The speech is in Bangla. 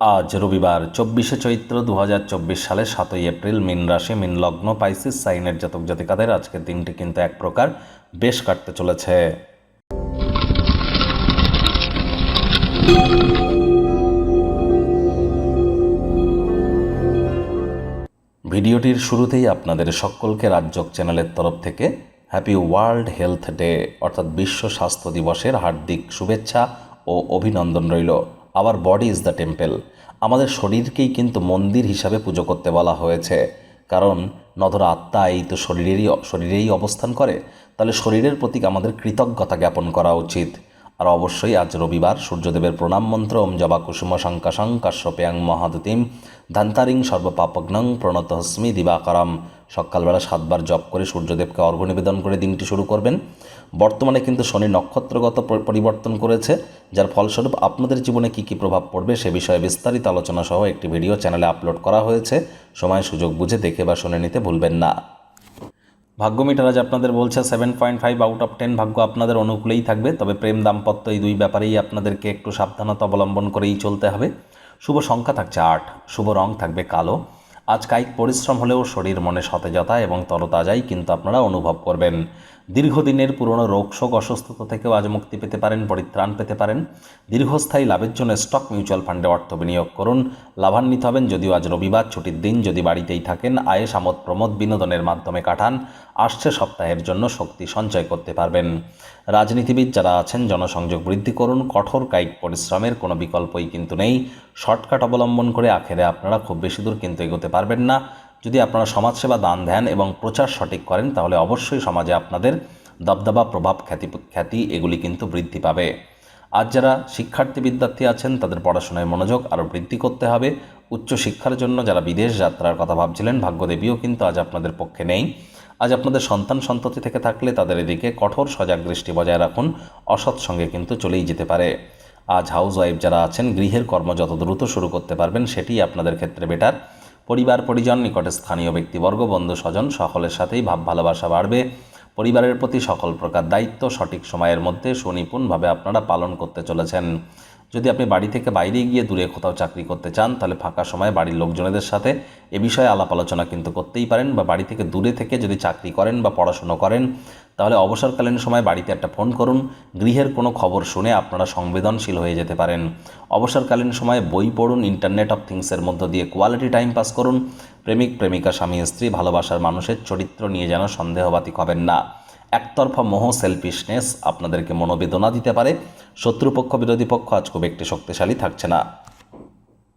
আজ রবিবার, চব্বিশে চৈত্র দু হাজার চব্বিশ সালে সাতই এপ্রিল মিন রাশি, মিন লগ্ন, পাইসিস, সাইনের জাতক জাতিকাদের আজকের দিনটি কিন্তু এক প্রকার বেশ কাটতে চলেছে। ভিডিওটির শুরুতেই আপনাদের সকলকে রাজ্যক চ্যানেলের তরফ থেকে হ্যাপি ওয়ার্ল্ড হেলথ ডে, অর্থাৎ বিশ্ব স্বাস্থ্য দিবসের হার্দিক শুভেচ্ছা ও অভিনন্দন রইল। Our body is the temple আমাদের শরীরকেই কিন্তু মন্দির হিসাবে পুজো করতে বলা হয়েছে। কারণ নধর আত্মা এই তো শরীরেরই, শরীরেই অবস্থান করে। তাহলে শরীরের প্রতি আমাদের কৃতজ্ঞতা জ্ঞাপন করা উচিত। আর অবশ্যই আজ রবিবার সূর্যদেবের প্রণাম মন্ত্র, ওম জবা কুসুম শঙ্কাশং কাশ্যপ্যাং মহাদুতিম ধান্তারিং সর্বপাপগ্নং প্রণত হস্মি দিবাকরম। সকালবেলা সাতবার জপ করে সূর্যদেবকে অর্ঘ্য নিবেদন করে দিনটি শুরু করবেন। বর্তমানে কিন্তু শনি নক্ষত্রগত পরিবর্তন করেছে, যার ফলস্বরূপ আপনাদের জীবনে কী কী প্রভাব পড়বে সে বিষয়ে বিস্তারিত আলোচনা সহ একটি ভিডিও চ্যানেলে আপলোড করা হয়েছে। সময় সুযোগ বুঝে দেখে বা শুনে নিতে ভুলবেন না। ভাগ্য মিটার আজ আপনাদের বলছে seven point five out of ten ভাগ্য আপনাদের অনুকূলেই থাকবে, তবে প্রেম দাম্পত্য এই দুই ব্যাপারেই আপনাদেরকে একটু সাবধানতা অবলম্বন করেই চলতে হবে। শুভ সংখ্যা থাকছে আট, শুভ রং থাকবে কালো। আজ কায়িক পরিশ্রম হলেও শরীর মনে সতেজতা এবং তরতাজাই কিন্তু আপনারা অনুভব করবেন। দীর্ঘদিনের পুরনো রোগ শোক অসুস্থতা থেকেও আজ মুক্তি পেতে পারেন, পরিত্রাণ পেতে পারেন। দীর্ঘস্থায়ী লাভের জন্য স্টক মিউচুয়াল ফান্ডে অর্থ বিনিয়োগ করুন। লাভান্বিত হবেন যদিও আজ রবিবার ছুটির দিন, যদি বাড়িতেই থাকেন আয়েস আমোদ প্রমোদ বিনোদনের মাধ্যমে কাটান। আসছে সপ্তাহের জন্য শক্তি সঞ্চয় করতে পারবেন। রাজনীতিবিদ যারা আছেন, জনসংযোগ বৃদ্ধি করুন। কঠোর কায়িক পরিশ্রমের কোনো বিকল্পই কিন্তু নেই। শর্টকাট অবলম্বন করে আখেরে আপনারা খুব বেশি দূর কিন্তু এগোতে পারবেন না। যদি আপনারা সমাজসেবা দান ধ্যান এবং প্রচার সঠিক করেন, তাহলে অবশ্যই সমাজে আপনাদের দবদবা প্রভাব, খ্যাতি খ্যাতি এগুলি কিন্তু বৃদ্ধি পাবে। আজ যারা শিক্ষার্থী বিদ্যার্থী আছেন, তাদের পড়াশোনায় মনোযোগ আরও বৃদ্ধি করতে হবে। উচ্চ শিক্ষার জন্য যারা বিদেশ যাত্রার কথা ভাবছিলেন, ভাগ্যদেবীও কিন্তু আজ আপনাদের পক্ষে নেই। আজ আপনাদের সন্তান সন্ততি থেকে থাকলে তাদের এদিকে কঠোর সজাগ দৃষ্টি বজায় রাখুন, অসৎ সঙ্গে কিন্তু চলেই যেতে পারে। আজ হাউস ওয়াইফ যারা আছেন, গৃহের কর্ম যত দ্রুত শুরু করতে পারবেন সেটি আপনাদের ক্ষেত্রে বেটার পরিবার, পরিজন, নিকটে স্থানীয় ব্যক্তিবর্গ, বন্ধু, স্বজন, সকলের সাথেই ভাব, ভালোবাসা বাড়বে। পরিবারের প্রতি সকল প্রকার দায়িত্ব সঠিক সময়ের মধ্যে সুনিপুণভাবে আপনারা পালন করতে চলেছেন। যদি আপনি বাড়ি থেকে বাইরে গিয়ে দূরে কোথাও চাকরি করতে চান, তাহলে ফাঁকা সময়ে বাড়ির লোকজনেদের সাথে এ বিষয়ে আলাপ আলোচনা কিন্তু করতেই পারেন বা বাড়ি থেকে দূরে থেকে যদি চাকরি করেন বা পড়াশুনো করেন তাহলে অবসরকালীন সময় বাড়িতে একটা ফোন করুন। গৃহের কোনো খবর শুনে আপনারা সংবেদনশীল হয়ে যেতে পারেন। অবসরকালীন সময়ে বই পড়ুন ইন্টারনেট অফ থিংসের মধ্য দিয়ে কোয়ালিটি টাইম পাস করুন। প্রেমিক, প্রেমিকা, স্বামী, স্ত্রী, ভালোবাসার মানুষের চরিত্র নিয়ে যেন সন্দেহবাতিক হবেন না। একতরফা মোহ সেলফিশনেস আপনাদেরকে মনোবেদনা দিতে পারে। শত্রুপক্ষ, বিরোধী পক্ষ আজ খুব একটি শক্তিশালী থাকছে না।